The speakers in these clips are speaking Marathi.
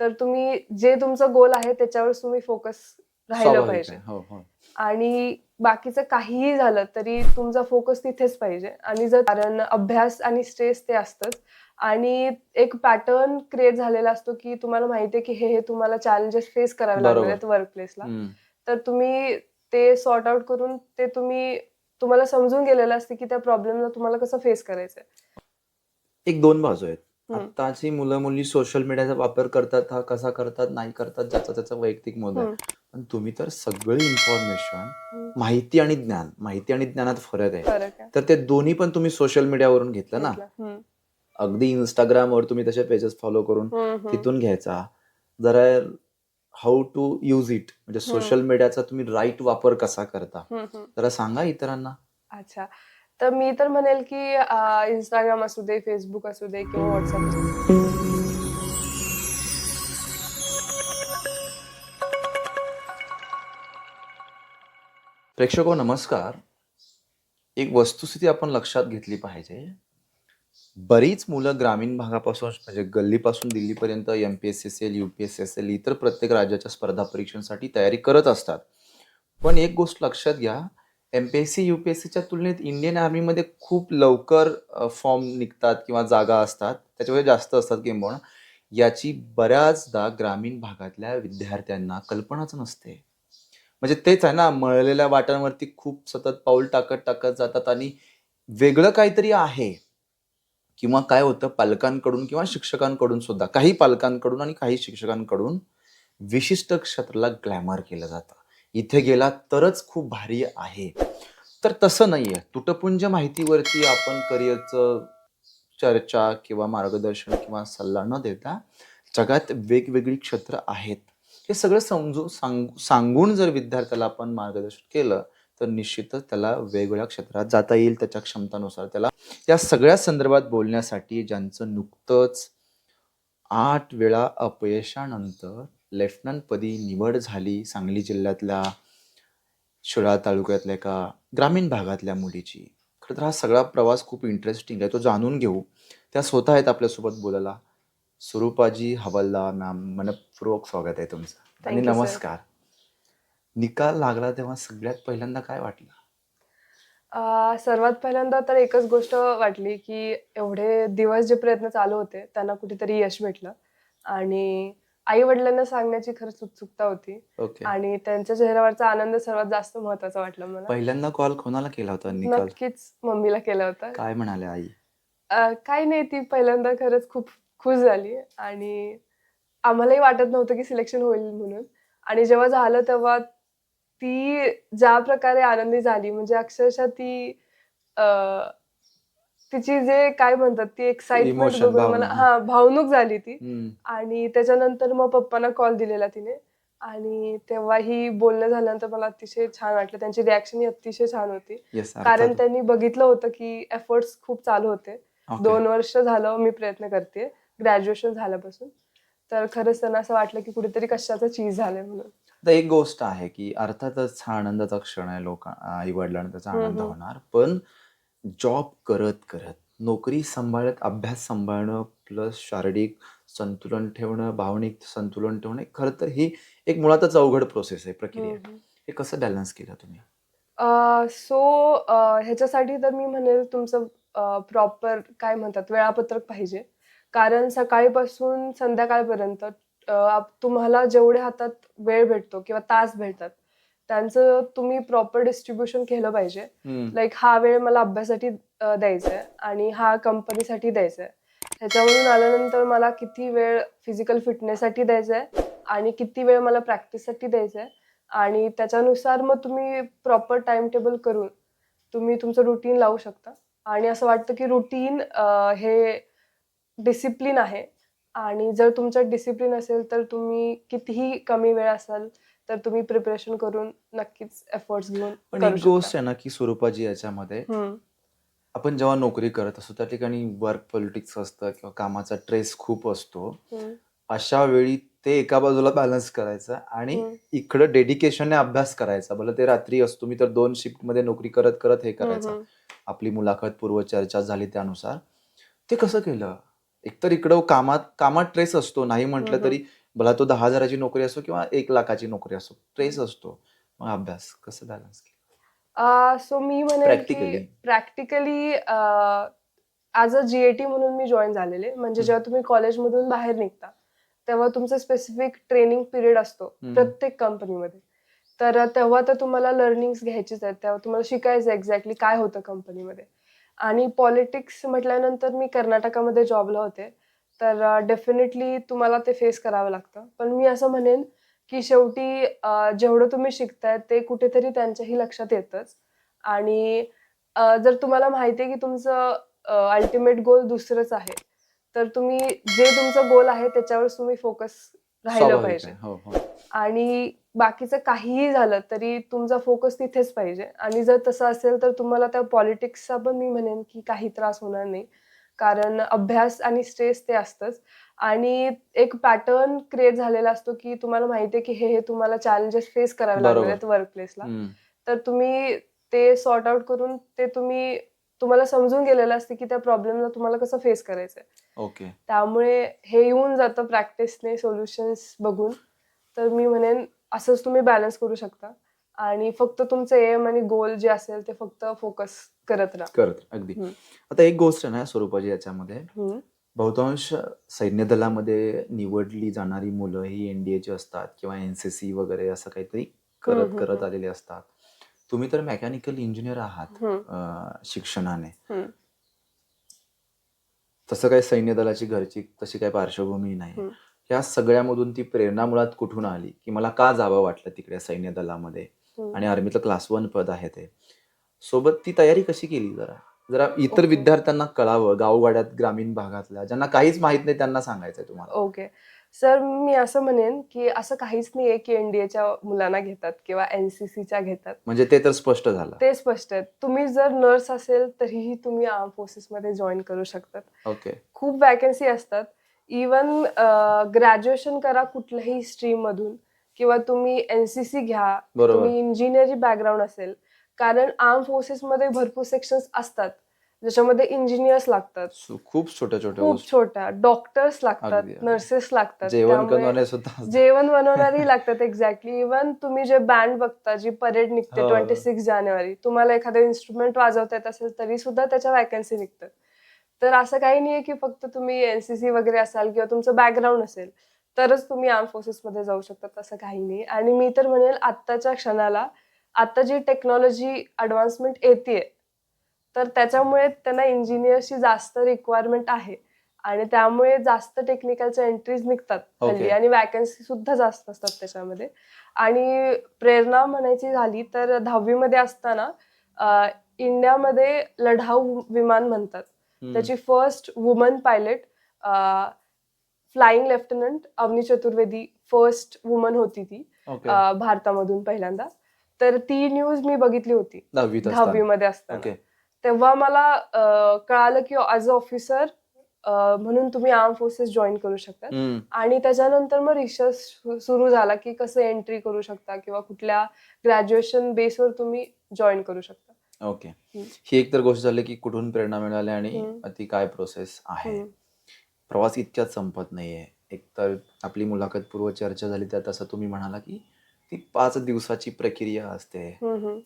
तर तुम्ही जे तुमचं गोल आहे त्याच्यावर तुम्ही फोकस राहिलं पाहिजे. हो हो. आणि बाकीचं काहीही झालं तरी तुमचा फोकस तिथेच पाहिजे. आणि जर कारण अभ्यास आणि स्ट्रेस ते असतंच. आणि एक पॅटर्न क्रिएट झालेला असतो की तुम्हाला माहिती आहे की हे हे तुम्हाला चॅलेंजेस फेस करावे बरोबर. आहेत वर्क प्लेसला. तर तुम्ही ते सॉर्ट आउट करून ते तुम्ही तुम्हाला समजून गेलेलं असते की त्या प्रॉब्लेमला तुम्हाला कसं फेस करायचंय. एक दोन बाजू आहेत. हम्म. आताची मुलं मुली सोशल मीडियाचा वापर करतात हा कसा करतात नाही करतात ज्याचा त्याचा वैयक्तिक मुद्दा आहे हम्म. पण तुम्ही तर सगळी इन्फॉर्मेशन हम्म. माहिती आणि ज्ञान माहिती आणि ज्ञानात फरक आहे फरक आहे तर ते दोन्ही पण तुम्ही सोशल मीडियावरून घेतलं ना घेतलं. हम्म. अगदी इंस्टाग्रामवर तुम्ही तसे पेजेस फॉलो करून हम्म, हम्म. तिथून घ्यायचा जरा हाऊ टू यूज इट म्हणजे सोशल मीडियाचा तुम्ही राईट वापर कसा करता हम्म, हम्म. जरा सांगा इतरांना अच्छा तर मी तर म्हणेल की इंस्टाग्राम असू दे फेसबुक असू दे किंवा व्हॉट्सअप असू दे. प्रेक्षको नमस्कार. एक वस्तुस्थिती आपण लक्षात घेतली पाहिजे. बरीच मुलं ग्रामीण भागापासून म्हणजे गल्लीपासून दिल्लीपर्यंत एम पी एस असेल यू पी एस असेल इतर प्रत्येक राज्याच्या स्पर्धा परीक्षांसाठी तयारी करत असतात. पण एक गोष्ट लक्षात घ्या M P S C U P S सीच्या तुलनेत इंडियन आर्मीमध्ये खूप लवकर फॉर्म निघतात किंवा जागा असतात. त्याच्यामध्ये जास्त असतात किंबहुना याची बऱ्याचदा ग्रामीण भागातल्या विद्यार्थ्यांना कल्पनाच नसते. म्हणजे तेच आहे ना मळलेल्या वाटांवरती खूप सतत पाऊल टाकत टाकत जातात आणि वेगळं काहीतरी आहे. किंवा काय होतं पालकांकडून किंवा शिक्षकांकडून सुद्धा काही पालकांकडून आणि काही शिक्षकांकडून विशिष्ट क्षेत्राला ग्लॅमर केलं जातं. इथे गेला तरच खूप भारी आहे. तर तसं नाही आहे तुटपुंज माहितीवरती आपण करिअरचं चर्चा किंवा मार्गदर्शन किंवा सल्ला न देता जगात वेगवेगळी क्षेत्र आहेत. हे सगळं समजून सांग सांगून जर विद्यार्थ्याला आपण मार्गदर्शन केलं तर निश्चितच त्याला वेगवेगळ्या क्षेत्रात जाता येईल. त्याच्या क्षमतानुसार त्याला या सगळ्या संदर्भात बोलण्यासाठी ज्यांचं नुकतंच आठ वेळा अपयशानंतर लेफ्टनंट पदी निवड झाली सांगली जिल्ह्यातल्या शिळा तालुक्यातल्या एका ग्रामीण भागातल्या मुलीची. खरं तर हा सगळा प्रवास खूप इंटरेस्टिंग आहे तो जाणून घेऊ. त्या स्वतः आहेत आपल्यासोबत बोलायला. स्वरूपाजी हवालदार मॅम मनपूर्वक स्वागत आहे तुमचं. आणि. नमस्कार. निकाल लागला तेव्हा सगळ्यात पहिल्यांदा काय वाटलं? सर्वात पहिल्यांदा तर एकच गोष्ट वाटली की एवढे दिवस जे प्रयत्न चालू होते त्यांना कुठेतरी यश भेटलं. आणि आई वडिलांना सांगण्याची खरंच उत्सुकता होती. ओके. आणि त्यांच्या चेहऱ्यावरचा आनंद सर्वात जास्त महत्त्वाचा वाटला मला. पहिल्यांदा कॉल कोणाला केला होता? निकाल? नक्कीच मम्मीला केला होता. काय म्हणाले आई? अं, काही नाही ती पहिल्यांदा खरंच खूप खुश झाली. आणि आम्हालाही वाटत नव्हतं की सिलेक्शन होईल म्हणून. आणि जेव्हा झालं तेव्हा ती ज्या प्रकारे आनंदी झाली म्हणजे अक्षरशः ती अं, तिची जे काय म्हणतात ती एक्साइटमेंट Emotion, बघून मला भावना. हा भावनुक झाली ती हम्म. आणि त्याच्यानंतर मग पप्पांना कॉल दिलेला तिने आणि तेव्हाही बोलणं झाल्यानंतर मला अतिशय छान वाटलं त्यांची रिॲक्शन ही अतिशय छान होती Yes, कारण अर्थात. त्यांनी बघितलं होतं की एफर्ट्स खूप चालू होते Okay. दोन वर्ष झालं मी प्रयत्न करते ग्रॅज्युएशन झाल्यापासून तर खरंच त्यांना असं वाटलं की कुठेतरी कशाचं चीज झालंय म्हणून तर एक गोष्ट आहे की अर्थातच हा आनंदाचा क्षण आहे लोक आई वडिलांना त्याचा हम्म, आनंद हम्म. होणार पण जॉब करत करत नोकरी सांभाळत अभ्यास सांभाळणं प्लस शारीरिक संतुलन ठेवणं भावनिक संतुलन ठेवणं खरं तर ही एक मुळातच अवघड प्रोसेस आहे प्रक्रिया आहे. हे कसं बॅलन्स केलं तुम्ही? सो ह्याच्यासाठी तर मी म्हणेल तुमचं प्रॉपर काय म्हणतात वेळापत्रक पाहिजे. कारण सकाळीपासून संध्याकाळपर्यंत अ, तुम्हाला जेवढे हातात वेळ भेटतो किंवा तास भेटतात त्यांचं तुम्ही प्रॉपर डिस्ट्रीब्युशन केलं पाहिजे. लाईक हा वेळ मला अभ्यासासाठी द्यायचा आहे आणि हा कंपनीसाठी द्यायचा आहे ह्याच्यावरून आल्यानंतर मला किती वेळ फिजिकल फिटनेससाठी द्यायचा आहे आणि किती वेळ मला प्रॅक्टिससाठी द्यायचा आहे आणि त्याच्यानुसार मग तुम्ही प्रॉपर टाइम टेबल करून तुम्ही तुमचं रुटीन लावू शकता. आणि असं वाटतं की रुटीन हे डिसिप्लिन आहे. आणि जर तुमचं डिसिप्लिन असेल तर तुम्ही कितीही कमी वेळ असाल तर तुम्ही प्रिपरेशन करून नक्कीच एफर्ट्स घेऊन पण एक गोष्ट. आहे ना की स्वरूपाजी याच्यामध्ये. आपण जेव्हा नोकरी करत असतो त्या ठिकाणी वर्क पॉलिटिक्स असतं किंवा कामाचा ट्रेस खूप असतो. अशा वेळी ते एका बाजूला बॅलन्स करायचं आणि. इकडं डेडिकेशनने अभ्यास करायचा भलं ते रात्री असतो मी तर दोन शिफ्टमध्ये नोकरी करत करत हे करायचं. आपली मुलाखत पूर्व चर्चा झाली त्यानुसार ते कसं केलं एकतर इकडं कामात कामात ट्रेस असतो नाही म्हटलं. तरी भला तो दहा हजाराची नोकरी असो किंवा एक लाखाची नोकरी असो स्ट्रेस असतो. मग अभ्यास कसं बॅलन्स सो मी म्हणेन की Practically. Practically as a GAT म्हणून मी जॉईन झालेले. म्हणजे. जेव्हा तुम्ही कॉलेजमधून बाहेर निघता तेव्हा तुमचं स्पेसिफिक ट्रेनिंग पिरियड असतो हम्म. प्रत्येक कंपनीमध्ये तर तेव्हा तर तुम्हाला लर्निंग्स घ्यायचीच आहेत. तेव्हा तुम्हाला शिकायचं एक्झॅक्टली काय होतं कंपनीमध्ये आणि पॉलिटिक्स म्हटल्यानंतर मी कर्नाटकामध्ये जॉबला होते. तर डेफिनेटली तुम्हाला ते फेस करावं लागतं. पण मी असं म्हणेन की शेवटी जेवढं तुम्ही शिकताय ते कुठेतरी त्यांच्याही लक्षात येतच. आणि जर तुम्हाला माहिती आहे की तुमचं अल्टिमेट गोल दुसरंच आहे तर तुम्ही जे तुमचं गोल आहे त्याच्यावर तुम्ही फोकस राहिलं पाहिजे. हो हो. आणि बाकीचं काहीही झालं तरी तुमचा फोकस तिथेच पाहिजे. आणि जर तसं असेल तर तुम्हाला त्या पॉलिटिक्सचा पण मी म्हणेन की काही त्रास होणार नाही. कारण अभ्यास आणि स्ट्रेस ते असतंच. आणि एक पॅटर्न क्रिएट झालेला असतो की तुम्हाला माहिती आहे की हे हे तुम्हाला चॅलेंजेस फेस करावे बरोबर. आहेत वर्कप्लेसला हम्म. तर तुम्ही ते सॉर्ट आउट करून ते तुम्ही तुम्हाला समजून गेलेलं असते की त्या प्रॉब्लेमला तुम्हाला कसं फेस करायचंय. ओके. त्यामुळे हे येऊन जातं प्रॅक्टिसने सोल्युशन्स बघून. तर मी म्हणेन असंच तुम्ही बॅलन्स करू शकता. आणि फक्त तुमचं एम आणि गोल जे असेल ते फक्त फोकस करत राहा करत अगदी. आता एक गोष्ट आहे ना स्वरूपाची याच्यामध्ये. बहुतांश सैन्य दलामध्ये निवडली जाणारी मुलं ही एनडीएची असतात किंवा एनसीसी वगैरे असं काहीतरी करत करत. आलेले असतात तुम्ही तर मेकॅनिकल इंजिनियर आहात शिक्षणाने. तसं काही सैन्य दलाची घरची तशी काही पार्श्वभूमी नाही. या सगळ्यामधून ती प्रेरणा मुळात कुठून आली की मला का जावं वाटलं तिकडे सैन्य दलामध्ये. आणि आर्मीचं क्लास वन पद आहे ते. सोबत ती तयारी कशी केली जरा? जरा इतर. विद्यार्थ्यांना कळावं गावगाड्यात ग्रामीण भागातल्या ज्यांना काहीच माहीत नाही त्यांना सांगायचंय तुम्हाला. ओके सर मी असं म्हणेन की असं काहीच नाहीये की एनडीएच्या मुलांना घेतात किंवा एनसीसीच्या घेतात. म्हणजे ते तर स्पष्ट झालं. ते स्पष्ट आहे तुम्ही जर नर्स असेल तरीही तुम्ही आर्म फोर्सेसमध्ये जॉईन करू शकतात. ओके खूप वॅकन्सी असतात. इवन ग्रॅज्युएशन करा कुठल्याही स्ट्रीम मधून. किंवा तुम्ही एनसीसी घ्या तुम्ही इंजिनिअरिंग बॅकग्राऊंड असेल कारण आर्म फोर्सेस मध्ये भरपूर सेक्शन्स असतात ज्याच्यामध्ये इंजिनियर्स लागतात. खूप छोट्या छोट्या खूप छोट्या. डॉक्टर्स लागतात. नर्सेस लागतात जेवण बनवणारी लागतात एक्झॅक्टली इवन तुम्ही जे बँड बघता जी परेड निघते हो. ट्वेंटी सिक्स जानेवारी तुम्हाला एखादं इन्स्ट्रुमेंट वाजवता येत असेल तरी सुद्धा त्याच्या वॅकन्सी निघतात. तर असं काही नाहीये की फक्त तुम्ही एनसीसी वगैरे असाल किंवा तुमचं बॅकग्राऊंड असेल. तरच तुम्ही आर्म फोर्सेसमध्ये जाऊ शकतात असं काही नाही. आणि मी तर म्हणेल आत्ताच्या क्षणाला आता जी टेक्नॉलॉजी अडव्हान्समेंट येते तर त्याच्यामुळे त्यांना इंजिनियरची जास्त रिक्वायरमेंट आहे. आणि त्यामुळे जास्त टेक्निकलच्या एंट्रीज निघतात. हल्ली. आणि वॅकन्सी सुद्धा जास्त असतात त्याच्यामध्ये. आणि प्रेरणा म्हणायची झाली तर दहावीमध्ये असताना इंडियामध्ये लढाऊ विमान म्हणतात. त्याची first woman pilot flying lieutenant Avani Chaturvedi first woman होती ती ओके अं, भारतामधून पहिल्यांदा. तर ती न्यूज मी बघितली होती दहावीत असताना. दहावीमध्ये असताना. ओके तेव्हा मला अं, कळालं की ॲज अ ऑफिसर म्हणून तुम्ही आर्म फोर्सेस जॉईन करू शकता हम्म. आणि त्याच्यानंतर मग रिसर्च सुरू झाला की कसं एंट्री करू शकता किंवा कुठल्या ग्रॅज्युएशन बेसवर तुम्ही जॉईन करू शकता. ओके हम्म. ही एक तर गोष्ट झाली की कुठून प्रेरणा मिळाली आणि हम्म. ती काय प्रोसेस आहे. हम्म. प्रवास इतक्यात संपत नाहीये एक तर आपली मुलाखत पूर्व चर्चा झाली त्यात असं तुम्ही म्हणाला की ती पाच दिवसाची प्रक्रिया असते.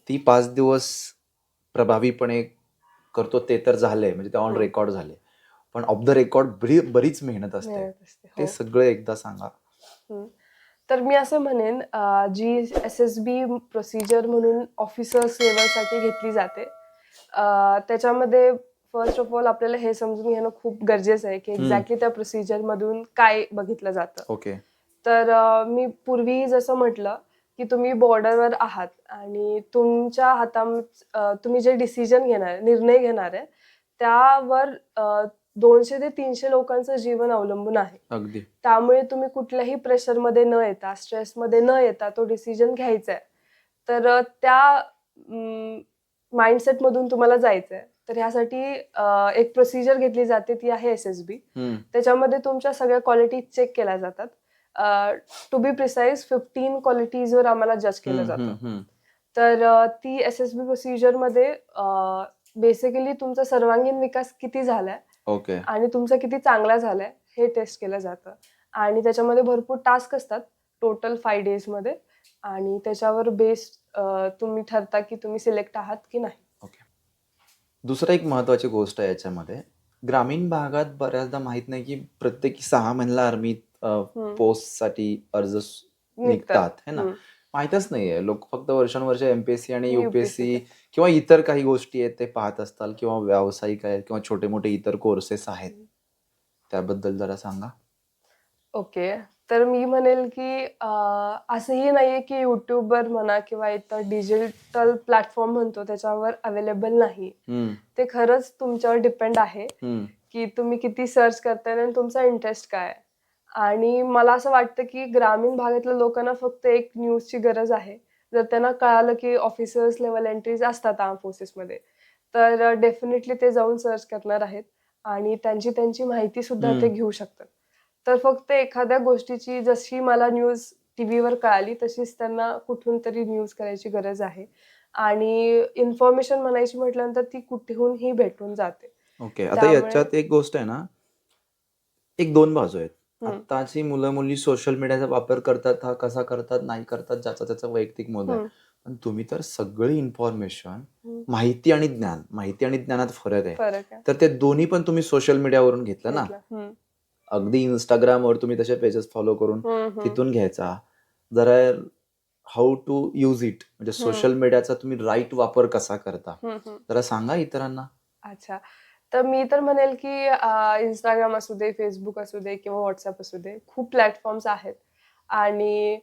ती पाच दिवस प्रभावीपणे करतो ते तर झाले म्हणजे ते ऑन. रेकॉर्ड झाले पण ऑफ द रेकॉर्ड बरीच मेहनत असते. ते हो. सगळं एकदा सांगा. तर मी असं म्हणेन जी एस एस बी प्रोसिजर म्हणून ऑफिसर्स लेवलसाठी घेतली जाते त्याच्यामध्ये फर्स्ट ऑफ ऑल आपल्याला हे समजून घेणं खूप गरजेचं आहे की. एक्झॅक्टली त्या प्रोसिजर मधून काय बघितलं जातं. ओके तर मी पूर्वी जसं म्हटलं की तुम्ही बॉर्डरवर आहात आणि तुमच्या हातामध्ये तुम्ही जे डिसिजन घेणार निर्णय घेणार आहे त्यावर दोनशे ते तीनशे लोकांचं जीवन अवलंबून आहे. अगदी. त्यामुळे तुम्ही कुठल्याही प्रेशरमध्ये न येता स्ट्रेसमध्ये न येता तो डिसिजन घ्यायचा आहे. तर त्या माइंडसेटमधून तुम्हाला जायचं आहे. तर ह्यासाठी एक प्रोसिजर घेतली जाते ती आहे एस एस बी. त्याच्यामध्ये तुमच्या सगळ्या क्वालिटी चेक केल्या जातात. टू बी प्रिसाईज फिफ्टीन क्वालिटीजवर आम्हाला जज केलं जातं. तर ती एस एस बी प्रोसिजरमध्ये बेसिकली तुमचा सर्वांगीण विकास किती झालाय ओके. आणि तुमचा किती चांगला झालाय हे टेस्ट केलं जातं. आणि त्याच्यामध्ये भरपूर टास्क असतात टोटल फाय डेजमध्ये आणि त्याच्यावर बेस्ड तुम्ही ठरता की तुम्ही सिलेक्ट आहात की नाही. दुसरं एक महत्वाची गोष्ट आहे याच्यामध्ये ग्रामीण भागात बऱ्याचदा माहीत नाही की प्रत्येकी सहा महिन्याला आर्मी. पोस्टसाठी अर्ज स- निघतात. है ना? हम्म. माहीतच नाहीये लोक फक्त वर्षानुवर्ष एमपीएससी आणि युपीएससी किंवा इतर काही गोष्टी आहेत ते पाहत असतात किंवा व्यावसायिक आहेत किंवा छोटे मोठे इतर कोर्सेस आहेत. त्याबद्दल जरा सांगा. ओके. तर मी म्हणेल की असंही नाहीये की युट्यूबवर म्हणा किंवा इतर डिजिटल प्लॅटफॉर्म म्हणतो त्याच्यावर अवेलेबल नाही. ते खरंच तुमच्यावर डिपेंड आहे की तुम्ही किती सर्च करताय आणि तुमचा इंटरेस्ट काय आहे. आणि मला असं वाटतं की ग्रामीण भागातल्या लोकांना फक्त एक न्यूजची गरज आहे. जर त्यांना कळालं की ऑफिसर्स लेवल एंट्रीज असतात आर्म फोर्सेसमध्ये तर डेफिनेटली ते जाऊन सर्च करणार आहेत आणि त्यांची त्यांची माहिती सुद्धा ते. घेऊ शकतात. तर फक्त एखाद्या गोष्टीची जशी मला न्यूज टी व्हीवर कळाली तशीच त्यांना कुठून तरी न्यूज करायची गरज आहे आणि इन्फॉर्मेशन म्हणायची म्हटल्यानंतर ती कुठेहूनही भेटून जाते ओके आता त्यामुळे- याच्यात एक गोष्ट आहे ना एक दोन बाजू आहेत हम्म. आताची मुलं मुली सोशल मीडियाचा वापर करतात हा कसा करतात नाही करतात ज्याचा त्याचा वैयक्तिक मत आहे हम्म. पण तुम्ही तर सगळी इन्फॉर्मेशन हम्म. माहिती आणि ज्ञान माहिती आणि ज्ञानात फरक आहे फरक आहे तर ते दोन्ही पण तुम्ही सोशल मीडियावरून घेतलं ना घेतलं. हम्म. अगदी इंस्टाग्रामवर तुम्ही तसे पेजेस फॉलो करून. तिथून घ्यायचा. जरा हाऊ टू यूज इट म्हणजे. सोशल मीडियाचा तुम्ही राईट वापर कसा करता. जरा सांगा इतरांना. अच्छा. तर मी तर म्हणेल की इंस्टाग्राम असू दे फेसबुक असू दे किंवा व्हॉट्सअप असू दे खूप प्लॅटफॉर्म्स आहेत. आणि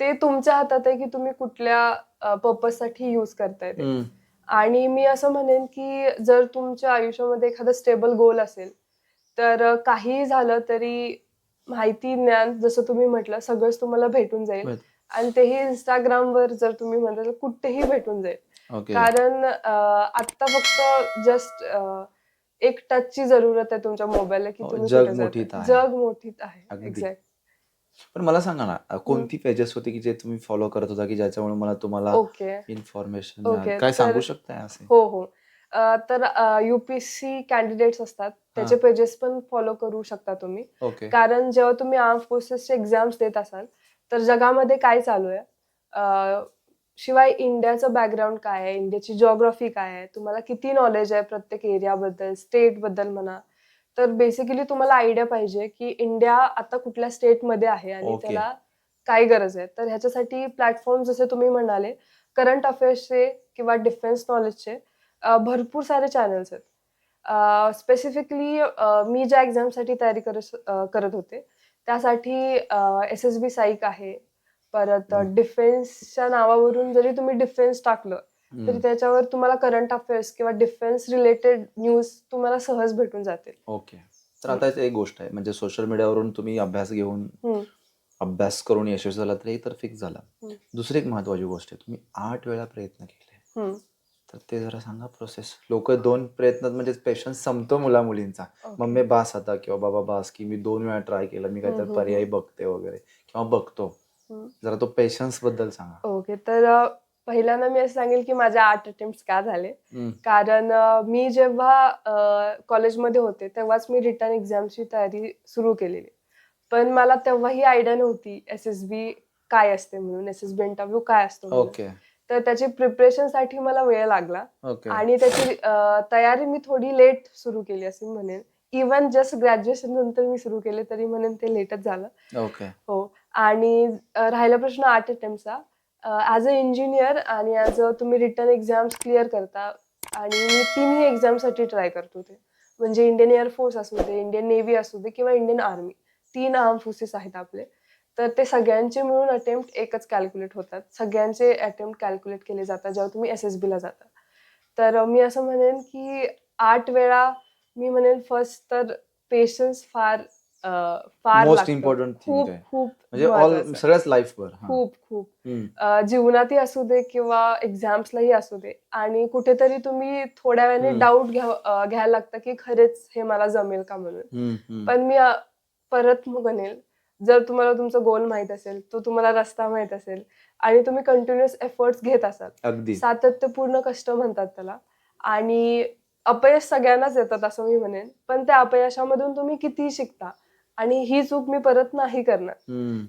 ते तुमच्या हातात आहे की तुम्ही कुठल्या पर्पजसाठी यूज करताय आणि मी असं म्हणेन की जर तुमच्या आयुष्यामध्ये एखादं स्टेबल गोल असेल तर काहीही झालं तरी माहिती ज्ञान जसं तुम्ही म्हटलं सगळंच तुम्हाला भेटून जाईल. आणि तेही इंस्टाग्रामवर जर तुम्ही म्हणाल तर कुठेही भेटून जाईल. कारण आता फक्त जस्ट एक टचची जरूरत आहे तुमच्या मोबाईलला की हो, तुम्ही जग. मोठीत आहे. जग मोठीत आहे. एक्झॅक्ट पण मला सांगा ना कोणती पेजेस होती की जे तुम्ही फॉलो करत होता की ज्याच्यामुळे मला तुम्हाला ओके इन्फॉर्मेशन काय सांगू शकताय असे? हो हो. तर युपीएससी कॅन्डिडेट्स असतात. त्याचे पेजेस पण फॉलो करू शकता तुम्ही. कारण जेव्हा तुम्ही आर्म फोर्सेसचे एक्झाम्स देत असाल तर जगामध्ये काय चालू आहे? शिवाय इंडियाचं बॅकग्राऊंड काय आहे? इंडियाची जॉग्राफी काय आहे? तुम्हाला किती नॉलेज आहे प्रत्येक एरियाबद्दल स्टेटबद्दल म्हणा. तर बेसिकली तुम्हाला आयडिया पाहिजे की इंडिया आता कुठल्या स्टेटमध्ये आहे आणि. त्याला काय गरज आहे? तर ह्याच्यासाठी प्लॅटफॉर्म जसे तुम्ही म्हणाले करंट अफेअर्सचे किंवा डिफेन्स नॉलेजचे भरपूर सारे चॅनल्स आहेत स्पेसिफिकली मी ज्या एक्झामसाठी तयारी करत करत होते त्यासाठी एस एस बी साईक आहे परत. डिफेन्सच्या नावावरून जरी तुम्ही डिफेन्स टाकलं तरी त्याच्यावर तुम्हाला करंट अफेअर्स किंवा डिफेन्स रिलेटेड न्यूज तुम्हाला सहज भेटून जातील ओके तर आता एक गोष्ट आहे म्हणजे सोशल मीडियावरून तुम्ही अभ्यास घेऊन. अभ्यास करून यशस्वी झाला तर हे तर फिक्स झालं. दुसरी एक महत्वाची गोष्ट आहे तुम्ही आठ वेळा प्रयत्न केले. तर ते जरा सांगा प्रोसेस लोक दोन प्रयत्नात म्हणजे पेशन्स संपतो मुला मुलींचा Okay. मम्मी बास आता किंवा बाबा बास की मी दोन वेळा ट्राय केलं मी हम्म, काहीतरी हम्म, पर्यायी बघते वगैरे किंवा बघतो. हम्म. जरा तो पेशन्सबद्दल सांगा. ओके तर अ, पहिल्यांदा मी असं सांगेल की माझे आठ अटेम्प्ट का झाले? हम्म, कारण अ, मी जेव्हा कॉलेजमध्ये होते तेव्हाच मी रिटर्न एक्झामची तयारी सुरू केलेली. पण मला तेव्हाही आयडिया नव्हती एस एस बी काय असते म्हणून एस एस बी इंटरव्ह्यू काय असतो म्हणून. ओके तर त्याची प्रिपरेशनसाठी मला वेळ लागला. आणि त्याची तयारी मी थोडी लेट सुरू केली असे म्हणेन. इवन जस्ट ग्रॅज्युएशन नंतर मी सुरू केले तरी म्हणेन ते लेटच झालं. ओके हो. आणि राहिला प्रश्न आठ अटेम्प्टचा ॲज अ इंजिनियर आणि ॲज अ तुम्ही रिटर्न एक्झाम्स क्लिअर करता आणि मी तिन्ही एक्झामसाठी ट्राय करत होते. म्हणजे इंडियन एअरफोर्स असू दे इंडियन नेव्ही असू दे किंवा इंडियन आर्मी तीन आर्म फोर्सेस आहेत आपले. तर ते सगळ्यांचे मिळून अटेम्प्ट एकच कॅल्क्युलेट होतात सगळ्यांचे अटेम्प्ट कॅल्क्युलेट केले जातात जेव्हा तुम्ही एस एस बीला जाता तर मी असं म्हणेन की आठ वेळा मी म्हणेन फर्स्ट तर पेशन्स फार फार मोस्ट. इम्पॉर्टंट थिंग खूप खूप म्हणजे ऑल. सगळ्याच लाईफवर. खूप खूप जीवनातही असू दे किंवा एक्झाम्सलाही असू दे आणि कुठेतरी तुम्ही थोड्या वेळाने. डाऊट घ्या घ्यायला लागतं की खरेच हे मला जमेल का म्हणून. पण मी परत म्हणेल जर तुम्हाला तुमचा गोल माहीत असेल तो तुम्हाला रस्ता माहीत असेल आणि तुम्ही कंटिन्युअस एफर्ट्स घेत असाल. अगदी. सातत्यपूर्ण कष्ट म्हणतात त्याला. आणि अपयश सगळ्यांनाच येतात असं मी म्हणेन. पण त्या अपयशामधून तुम्ही कितीही शिकता? आणि ही चूक मी परत नाही करणार.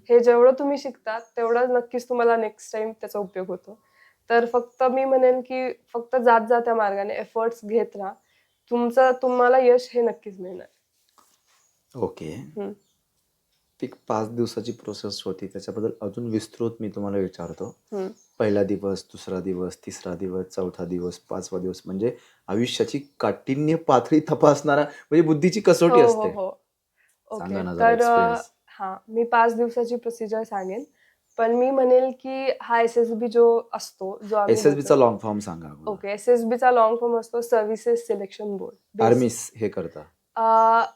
हे जेवढं तुम्ही शिकता तेवढं नक्कीच तुम्हाला नेक्स्ट टाइम त्याचा उपयोग होतो. तर फक्त मी म्हणेन की फक्त जात जा त्या मार्गाने एफर्ट्स घेत राहा. तुमचं तुम्हाला यश हे नक्कीच मिळणार. ओके हम्म. एक पाच दिवसाची प्रोसेस होती. त्याच्याबद्दल अजून विस्तृत मी तुम्हाला विचारतो. पहिला दिवस दुसरा दिवस तिसरा दिवस चौथा दिवस पाचवा दिवस म्हणजे आयुष्याची काठिण्य पातळी तपासणारा म्हणजे बुद्धीची कसोटी हो हो असते. हो. तर. हा मी पाच दिवसाची प्रोसिजर सांगेन. पण मी म्हणेल की हा एस एस बी जो असतो जो एस एस बीचा लॉंग फॉर्म सांगा. ओके एस एस बीचा लॉंग फॉर्म असतो सर्व्हिसेस सिलेक्शन बोर्ड आर्मीस हे करता.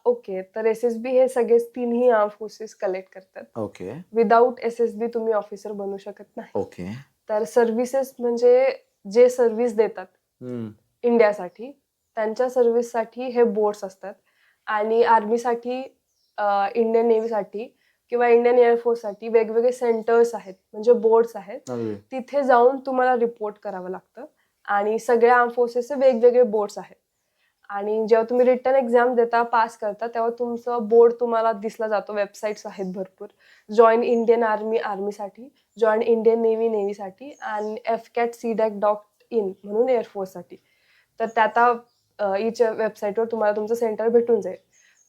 ओके तर एस एस बी हे सगळेच तिन्ही आर्म फोर्सेस कलेक्ट करतात. Okay. Without S S B तुम्ही ऑफिसर बनू शकत नाही. ओके. तर सर्व्हिसेस म्हणजे जे सर्व्हिस देतात. इंडियासाठी त्यांच्या सर्व्हिससाठी हे बोर्ड्स असतात. आणि आर्मीसाठी इंडियन नेव्हीसाठी किंवा इंडियन एअरफोर्ससाठी वेगवेगळे सेंटर्स आहेत म्हणजे बोर्ड्स आहेत. तिथे जाऊन तुम्हाला रिपोर्ट करावं लागतं. आणि सगळ्या आर्म फोर्सेसचे वेगवेगळे बोर्ड्स आहेत. आणि जेव्हा तुम्ही रिटर्न एक्झाम देता पास करता तेव्हा तुमचं बोर्ड तुम्हाला दिसला जातो. वेबसाईट्स आहेत भरपूर. जॉईन इंडियन आर्मी आर्मीसाठी जॉईन इंडियन नेव्ही नेव्हीसाठी आणि F cat C DAC dot in म्हणून एअरफोर्ससाठी तर त्यात इच वेबसाईटवर तुम्हाला तुमचं सेंटर भेटून जाईल.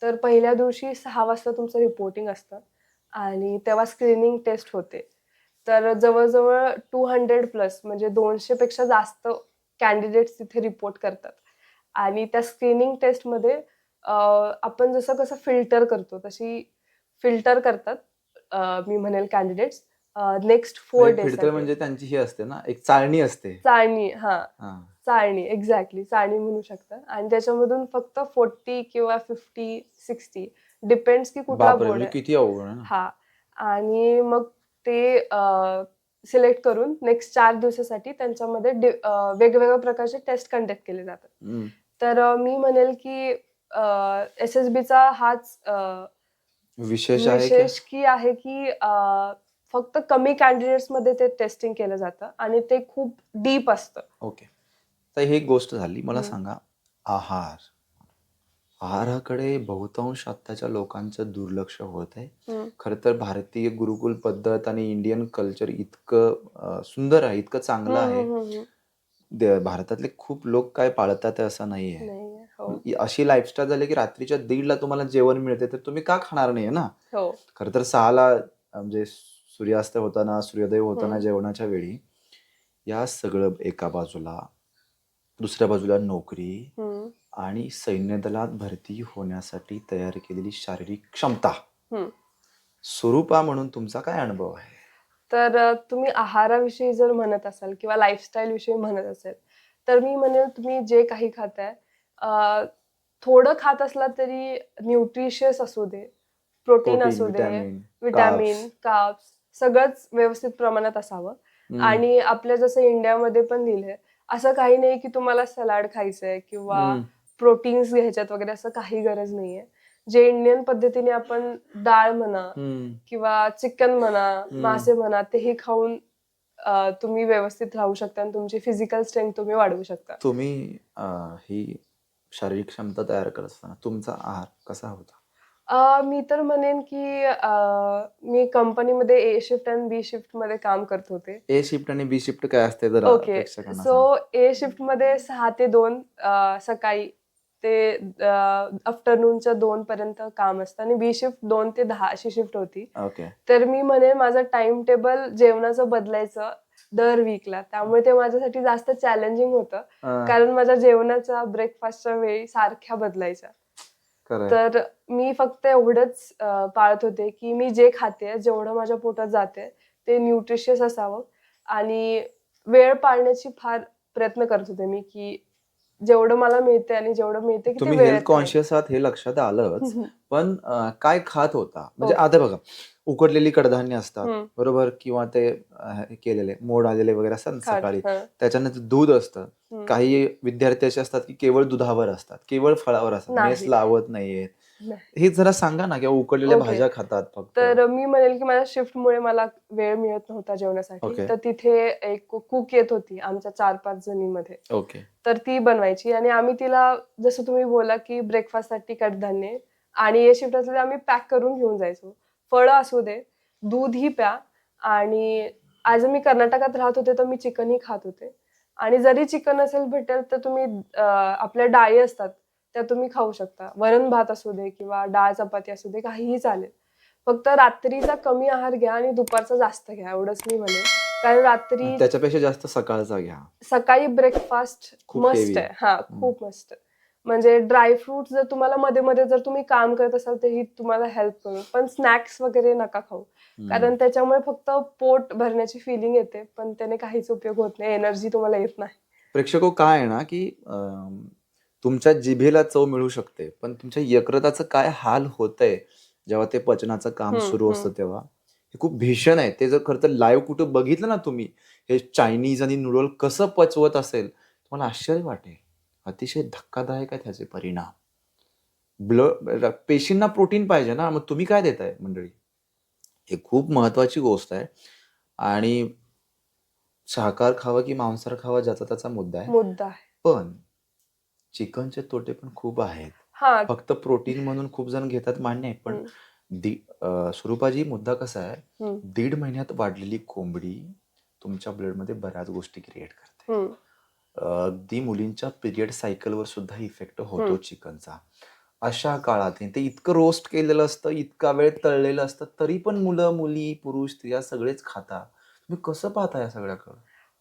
तर पहिल्या दिवशी सहा वाजता तुमचं रिपोर्टिंग असतं. आणि तेव्हा स्क्रीनिंग टेस्ट होते. तर जवळजवळ टू हंड्रेड प्लस म्हणजे दोनशेपेक्षा जास्त कॅन्डिडेट्स तिथे रिपोर्ट करतात. आणि त्या स्क्रीनिंग टेस्टमध्ये आपण जसं कसं फिल्टर करतो तशी फिल्टर करतात मी म्हणेल candidates next four filter days म्हणजे त्यांची ही असते ना एक चाळणी असते. चाळणी हा. चाळणी एक्झॅक्टली चाळणी म्हणू शकता आणि त्याच्यामधून फक्त फोर्टी किंवा फिफ्टी सिक्स्टी डिपेंड्स की कुठला बोर्ड म्हणजे किती हा. आणि मग ते सिलेक्ट करून नेक्स्ट चार दिवसासाठी त्यांच्यामध्ये वेगवेगळ्या प्रकारचे टेस्ट कंडक्ट केले जातात. तर मी म्हणेल की एस एस बीचा हाच विशेष विशेष की आहे की फक्त कमी कॅन्डिडेट्समध्ये ते टेस्टिंग केलं जातं आणि ते खूप डीप असतं. ओके. तर ही गोष्ट झाली. मला. सांगा आहार. आहाराकडे बहुतांश आत्ताच्या लोकांचं दुर्लक्ष होत आहे. खर तर भारतीय गुरुकुल पद्धत आणि इंडियन कल्चर इतकं सुंदर आहे इतकं चांगलं आहे. दे- भारतातले खूप लोक काय पाळतात आहे असं नाहीये नाहीये. हो इ- अशी लाईफस्टाईल झाली की रात्रीच्या दीडला तुम्हाला जेवण मिळते तर तुम्ही का खाणार नाही ना हो खर तर सहाला म्हणजे सूर्यास्त होताना सूर्योदय होताना. जेवणाच्या वेळी या सगळं एका बाजूला दुसऱ्या बाजूला नोकरी हम्म, आणि सैन्य दलात भरती होण्यासाठी तयार केलेली शारीरिक क्षमता हम्म. स्वरूपा म्हणून तुमचा काय अनुभव आहे तर तुम्ही आहाराविषयी जर म्हणत असाल किंवा लाईफस्टाईल विषयी म्हणत असेल तर मी म्हणेल तुम्ही जे काही खाताय थोडं खात असला तरी न्यूट्रिशियस असू दे प्रोटीन असू दे विटॅमिन काप्स सगळंच व्यवस्थित प्रमाणात असावं. आणि आपल्या जसं इंडियामध्ये पण लिहिलंय असं काही नाही की तुम्हाला सलाड खायचंय किंवा प्रोटीन्स घ्यायच्यात वगैरे असं काही गरज नाहीये. जे इंडियन पद्धतीने आपण डाळ म्हणा किंवा चिकन म्हणा. मासे म्हणा तेही खाऊन तुम्ही व्यवस्थित राहू शकता आणि तुमची फिजिकल स्ट्रेंथ तुम्ही वाढवू शकता. तुम्ही ही शारीरिक क्षमता तयार करत असताना तुमचा आहार कसा होता? मी तर म्हणेन की मी कंपनीमध्ये ए शिफ्ट आणि बी शिफ्टमध्ये काम करत होते. ए शिफ्ट आणि बी शिफ्ट काय असते ओके सो ए शिफ्टमध्ये सहा ते दोन सकाळी ते आफ्टरनूनच्या दोन पर्यंत काम असतं आणि बी शिफ्ट दोन ते दहा अशी शिफ्ट होती. तर मी म्हणेन माझं टाइम टेबल जेवणाचं बदलायचं दर वीकला त्यामुळे ते माझ्यासाठी जास्त चॅलेंजिंग होतं. कारण माझ्या जेवणाचा ब्रेकफास्टच्या वेळी सारख्या बदलायच्या. तर मी फक्त एवढंच पाळत होते की मी जे खाते जेवढं माझ्या पोटात जाते ते न्यूट्रिशियस असावं. आणि वेळ पाळण्याची फार प्रयत्न करत होते मी की जेवढं मला मिळते आणि जेवढं मिळते तुम्ही वेळेत हेल्थ कॉन्शियस आहात हे लक्षात आलंच हम्म. पण अं, काय खात होता म्हणजे हो. आता बघा उकडलेली कडधान्य असतात हम्म. बरोबर किंवा ते अं, हे केलेले मोड आलेले वगैरे असतात ना सकाळी हं, त्याच्यानंतर दूध असतं हम्म. काही विद्यार्थी असे असतात की केवळ दुधावर असतात केवळ फळावर असतात नाही. मेस लावत नाहीयेत नाही. हे जरा सांगा ना किंवा उकडलेल्या. भाज्या खातात फक्त. तर मी म्हणेल की माझ्या शिफ्टमुळे मला वेळ मिळत नव्हता जेवणासाठी. ओके. तर तिथे एक कुक येत होती आमच्या चार पाच जणीमध्ये. ओके तर ती बनवायची आणि आम्ही तिला जसं तुम्ही बोला की ब्रेकफास्टसाठी कडधान्य आणि ए शिफ्ट असले आम्ही पॅक करून घेऊन जायचो. फळं असू दे दूधही प्या आणि आज मी कर्नाटकात राहत होते तर मी चिकनही खात होते. आणि जरी चिकन असेल भेटेल तर तुम्ही अं, आपल्या डाळी असतात त्या तुम्ही खाऊ शकता. वरण भात असू दे किंवा डाळ चपाती असू दे काहीही चालेल. फक्त रात्रीचा कमी आहार घ्या आणि दुपारचा जास्त घ्या एवढंच मी म्हणेन. कारण रात्री त्याच्यापेक्षा जास्त सकाळचा घ्या. सकाळी ब्रेकफास्ट मस्त. आहे. हा खूप मस्त. आहे. म्हणजे ड्रायफ्रुट जर तुम्हाला मध्ये मध्ये जर तुम्ही काम करत असाल तेही तुम्हाला हेल्प करू. पण स्नॅक्स वगैरे नका खाऊ. कारण त्याच्यामुळे फक्त पोट भरण्याची फिलिंग येते पण त्याने काहीच उपयोग होत नाही. एनर्जी तुम्हाला येत नाही. प्रेक्षको काय आहे ना की तुमच्या जिभेला चव मिळू शकते पण तुमच्या यकृताचं काय हाल होतंय जेव्हा ते पचनाचं काम सुरू. असतं तेव्हा? हे खूप भीषण आहे. ते जर खरं तर लाईव्ह कुठं बघितलं ना तुम्ही हे चायनीज आणि नूडल कसं पचवत असेल तुम्हाला आश्चर्य वाटेल. अतिशय धक्कादायक आहे त्याचे परिणाम. ब्लड पेशींना प्रोटीन पाहिजे ना मग तुम्ही काय देताय मंडळी? हे खूप महत्वाची गोष्ट आहे. आणि शाकाहार खावा की मांसाहार खावा ज्याचा त्याचा मुद्दा आहे. मुद्दा आहे. पण चिकनचे तोटे पण खूप आहेत. हा. फक्त प्रोटीन म्हणून खूप जण घेतात मान्य आहे पण हम्म. दि- अं, स्वरूपाजी मुद्दा कसा आहे हम्म, दीड महिन्यात वाढलेली कोंबडी तुमच्या ब्लडमध्ये बऱ्याच गोष्टी क्रिएट करते. हम्म, अगदी मुलींच्या पिरियड सायकलवर सुद्धा इफेक्ट होतो हम्म. चिकनचा. अशा काळात ते इतकं रोस्ट केलेलं असतं इतका वेळ तळलेलं असतं तरी पण मुलं मुली पुरुष स्त्रिया सगळेच खाता. तुम्ही कसं पाहता या सगळ्याकडं?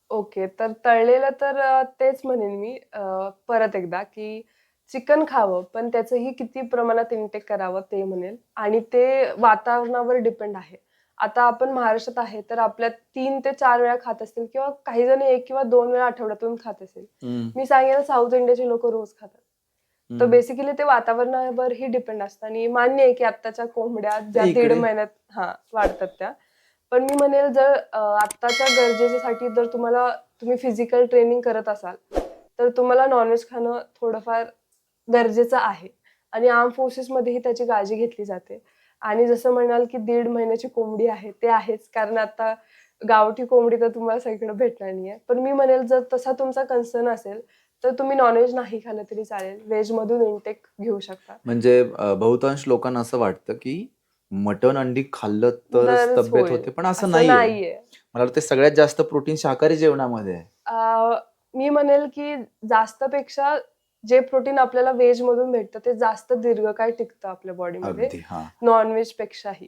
ओके तर तळलेलं तर अं, तेच म्हणेन मी अं, परत एकदा की चिकन खावं पण त्याचंही किती प्रमाणात इंटेक करावं ते म्हणेल. आणि ते वातावरणावर डिपेंड आहे. आता आपण महाराष्ट्रात आहे तर आपल्या तीन ते चार वेळा खात असतील किंवा काही जण एक किंवा दोन वेळा आठवड्यातून खात असेल. मी सांगेन साऊथ इंडियाचे लोक रोज खातात. तर. बेसिकली ते वातावरणावरही डिपेंड असतं. आणि मान्य आहे की आत्ताच्या कोंबड्या ज्या इकडे- दीड महिन्यात हा वाढतात त्या. पण मी म्हणेल जर आत्ताच्या गरजेसाठी जर तुम्हाला तुम्ही फिजिकल ट्रेनिंग करत असाल तर तुम्हाला नॉनव्हेज खाणं थोडंफार गरजेचं आहे. आणि आर्म फोर्सेसमध्येही त्याची काळजी घेतली जाते. आणि जसं म्हणाल की दीड महिन्याची कोंबडी आहे ते आहेच. कारण आता गावठी कोंबडी तर तुम्हाला सगळीकडे भेटणार नाही आहे पण मी म्हणेल जर तसा तुमचा कन्सर्न असेल तर तुम्ही नॉनव्हेज नाही खाल्लं तरी चालेल. व्हेज मधून इंटेक घेऊ शकता. म्हणजे बहुतांश लोकांना असं वाटतं की मटण अंडी खाल्लं तरच तरच तब्येत होईल. होते पण असं असं नाहीये. नाहीये. मला वाटतं सगळ्यात जास्त प्रोटीन शाकाहारी जेवणामध्ये आहे. अं, मी म्हणेल की जास्त पेक्षा जे प्रोटीन आपल्याला व्हेज मधून भेटतं ते जास्त दीर्घकाळ टिकतं आपल्या बॉडीमध्ये. अगदी हा. नॉनव्हेज पेक्षाही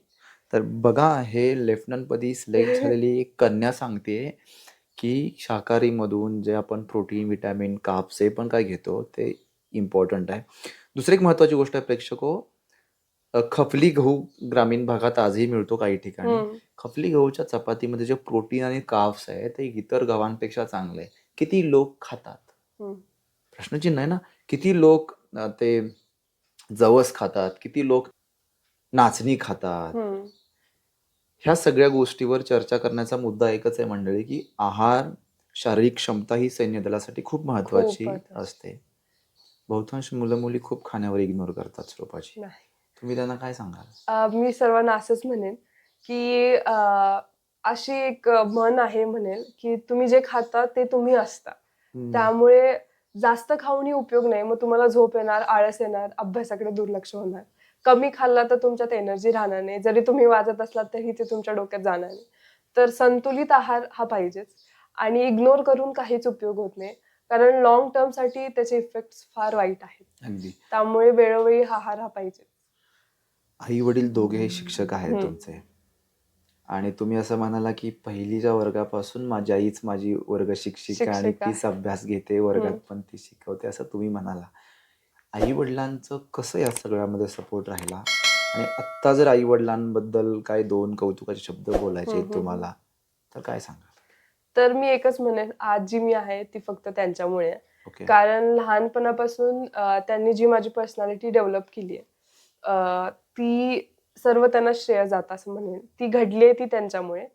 तर बघा हे लेफ्टनंट पदी सिलेक्ट झालेली एक कन्या सांगते की शाकाहारी मधून जे आपण प्रोटीन विटॅमिन काप्स हे पण काय घेतो ते इम्पॉर्टंट आहे. दुसरी एक महत्वाची गोष्ट आहे प्रेक्षको अ, खपली गहू ग्रामीण भागात आजही मिळतो काही ठिकाणी. खपली गहूच्या चपातीमध्ये जे प्रोटीन आणि काप्स आहे ते इतर गव्हांपेक्षा चांगले आहे. किती लोक खातात. प्रश्नचिन्ह आहे ना? किती लोक अ, ते जवस खातात? किती लोक नाचणी खातात. ह्या सगळ्या गोष्टीवर चर्चा करण्याचा मुद्दा एकच आहे मंडळी की आहार शारीरिक क्षमता ही सैन्य दलासाठी खूप महत्वाची. असते. बहुतांश मुलं मुली खूप खाण्यावर इग्नोर करतात स्वरूपाची नाही. तुम्ही त्यांना काय सांगाल? अं, मी सर्वांना असंच म्हणेन की अं, अशी एक म्हण आहे म्हणेल की तुम्ही जे खाता ते तुम्ही असता. त्यामुळे जास्त खाऊनही उपयोग नाही. मग तुम्हाला झोप येणार आळस येणार अभ्यासाकडे दुर्लक्ष होणार. कमी खाल्ला तर तुमच्यात एनर्जी राहणार नाही. जरी तुम्ही वाजत असलात तरी ते तुमच्या डोक्यात जाणार नाही. तर संतुलित आहार हा पाहिजेच. आणि इग्नोर करून काहीच उपयोग होत नाही. कारण लॉंग टर्मसाठी त्याचे इफेक्ट फार वाईट आहेत. अगदी. त्यामुळे वेळोवेळी हा आहार हा पाहिजे आई वडील दोघे शिक्षक आहेत. तुमचे. आणि तुम्ही असं म्हणाला की पहिलीच्या वर्गापासून माझी आईच माझी वर्ग शिक्षिका आणि शिक्षिका. तीच अभ्यास घेते वर्गात. पण ती शिकवते असं तुम्ही म्हणाला. आई वडिलांचं कसं या सगळ्यामध्ये सपोर्ट राहिला? आणि आत्ता जर आई वडिलांबद्दल काय दोन कौतुकाचे शब्द बोलायचे आहेत तुम्हाला तर काय सांगा तर मी एकच म्हणेन आज जी मी आहे ती फक्त त्यांच्यामुळे. आहे ओके. कारण लहानपणापासून अं, त्यांनी जी माझी पर्सनॅलिटी डेव्हलप केली आहे ती सर्व त्यांना श्रेय जात असं म्हणेन. ती घडली आहे ती त्यांच्यामुळे.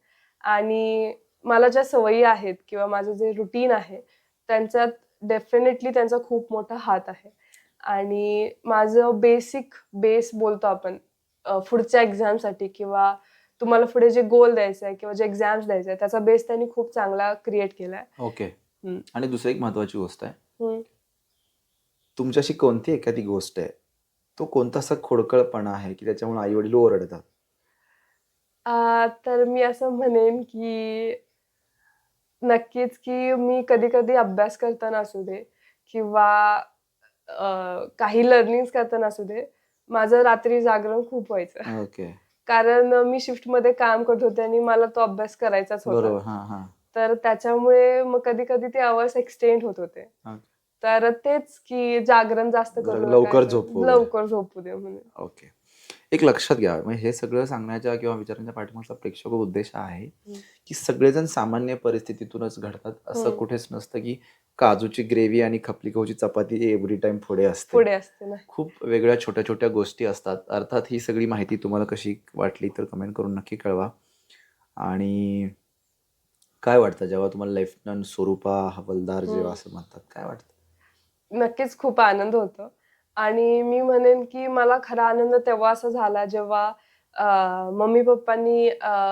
आणि मला ज्या सवयी आहेत किंवा माझं जे रुटीन आहे त्यांच्यात डेफिनेटली त्यांचा खूप मोठा हात आहे. आणि माझं बेसिक बेस बोलतो आपण पुढच्या एक्झामसाठी किंवा तुम्हाला पुढे जे गोल द्यायचं आहे किंवा जे एक्झाम्स द्यायचे आहे त्याचा बेस त्यांनी खूप चांगला क्रिएट केला आहे ओके. आणि दुसरी एक महत्वाची गोष्ट आहे. तुमच्याशी कोणती एखादी गोष्ट आहे तो कोणता असा खोडकळपणा आहे की त्याच्यामुळे आई वडील ओरडतात तर मी असं म्हणेन की नक्कीच की मी कधी कधी अभ्यास करताना असू दे किंवा अ, काही लर्निंग करताना असू दे माझं रात्री जागरण खूप व्हायचं. ओके. कारण मी शिफ्टमध्ये काम करत होते आणि मला तो अभ्यास करायचाच बरोबर होता हा हा. तर त्याच्यामुळे मग कधी कधी ते आवर्स एक्सटेंड होत होते. हा. तर तेच की जागरण जास्त करू लवकर. झोपू. लवकर झोपू दे म्हणून ओके एक लक्षात घ्या म्हणजे हे सगळं सांगण्याच्या किंवा विचारण्याच्या पाठीमागचा प्रेक्षक उद्देश हा आहे. की सगळेजण सामान्य परिस्थितीतूनच घडतात असं हम्म. कुठेच नसतं की काजूची ग्रेव्ही आणि खपली गहूची चपाती एव्हरी टाइम पुढे असते पुढे असते खूप वेगळ्या छोट्या छोट्या गोष्टी असतात अर्थात ही सगळी माहिती तुम्हाला कशी वाटली तर कमेंट करून नक्की कळवा आणि काय वाटतं जेव्हा तुम्हाला लेफ्टनंट स्वरूपा हवलदार जेव्हा हम्म. असं म्हणतात काय वाटतं नक्कीच खूप आनंद होतो. आणि मी म्हणेन की मला खरा आनंद तेव्हा असा झाला जेव्हा मम्मी पप्पांनी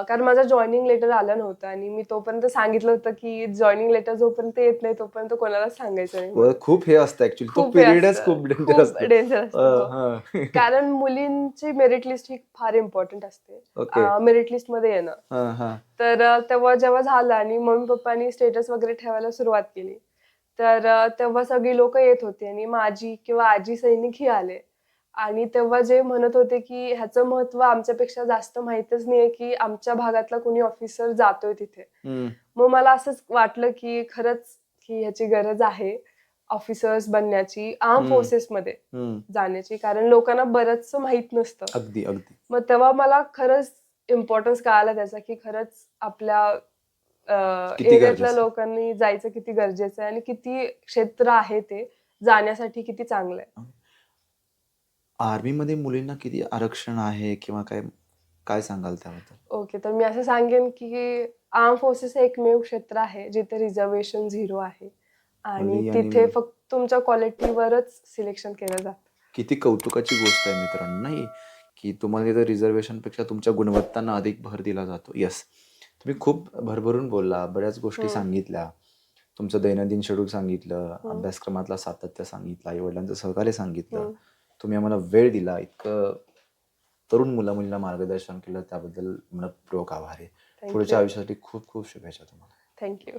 कारण माझं जॉईनिंग लेटर आलं नव्हतं आणि मी तोपर्यंत सांगितलं होतं की जॉईनिंग लेटर जोपर्यंत येत नाही तोपर्यंत कोणालाच सांगायचं नाही. खूप हे असतं ऍक्च्युली तो खूप पिरियडच असतं. खूप डेंजर असतो. कारण मुलींची मेरिट लिस्ट ही फार इम्पॉर्टंट असते. मेरिट लिस्टमध्ये येणं. तर तेव्हा जेव्हा झालं आणि मम्मी पप्पांनी स्टेटस वगैरे ठेवायला सुरुवात केली तर तेव्हा सगळी लोक येत होती आणि माझी किंवा आजी सैनिक ही आले आणि तेव्हा जे म्हणत होते की ह्याचं महत्त्व आमच्यापेक्षा जास्त माहितच नाहीये की आमच्या भागातला कोणी ऑफिसर जातोय तिथे. मग मला असंच वाटलं की खरंच की ह्याची गरज आहे ऑफिसर्स बनण्याची आर्म. फोर्सेस मध्ये. जाण्याची कारण लोकांना बरंचसं माहीत नसतं अगदी अगदी मग तेव्हा मला खरंच इम्पॉर्टन्स कळाला त्याचा की खरंच आपल्या एरियातल्या. लोकांनी जायचं किती गरजेचं आहे आणि किती क्षेत्र आहे ते जाण्यासाठी किती चांगलं आहे. आर्मीमध्ये मुलींना किती आरक्षण आहे किंवा काय काय सांगाल त्याबद्दल? ओके तर मी असं सांगेन की आर्म फोर्सेस हे एकमेव क्षेत्र आहे जिथे रिझर्वेशन झिरो आहे. आणि तिथे फक्त तुमच्या क्वालिटीवरच सिलेक्शन केलं जातं. किती कौतुकाची गोष्ट आहे मित्रांनो नाही? की तुम्हाला रिझर्वेशनपेक्षा तुमच्या गुणवत्तांना अधिक भर दिला जातो. यस तुम्ही खूप भरभरून बोलला बऱ्याच गोष्टी हम्म. सांगितल्या तुमचं दैनंदिन शेड्यूल सांगितलं हम्म. अभ्यासक्रमातला सातत्य सांगितलं आई वडिलांचं सहकार्य सांगितलं हम्म. तुम्ही आम्हाला वेळ दिला इतकं तरुण मुला मुलींना मार्गदर्शन केलं त्याबद्दल मनपूर्वक आभार आहे पुढच्या. आयुष्यासाठी खूप खूप शुभेच्छा तुम्हाला थँक्यू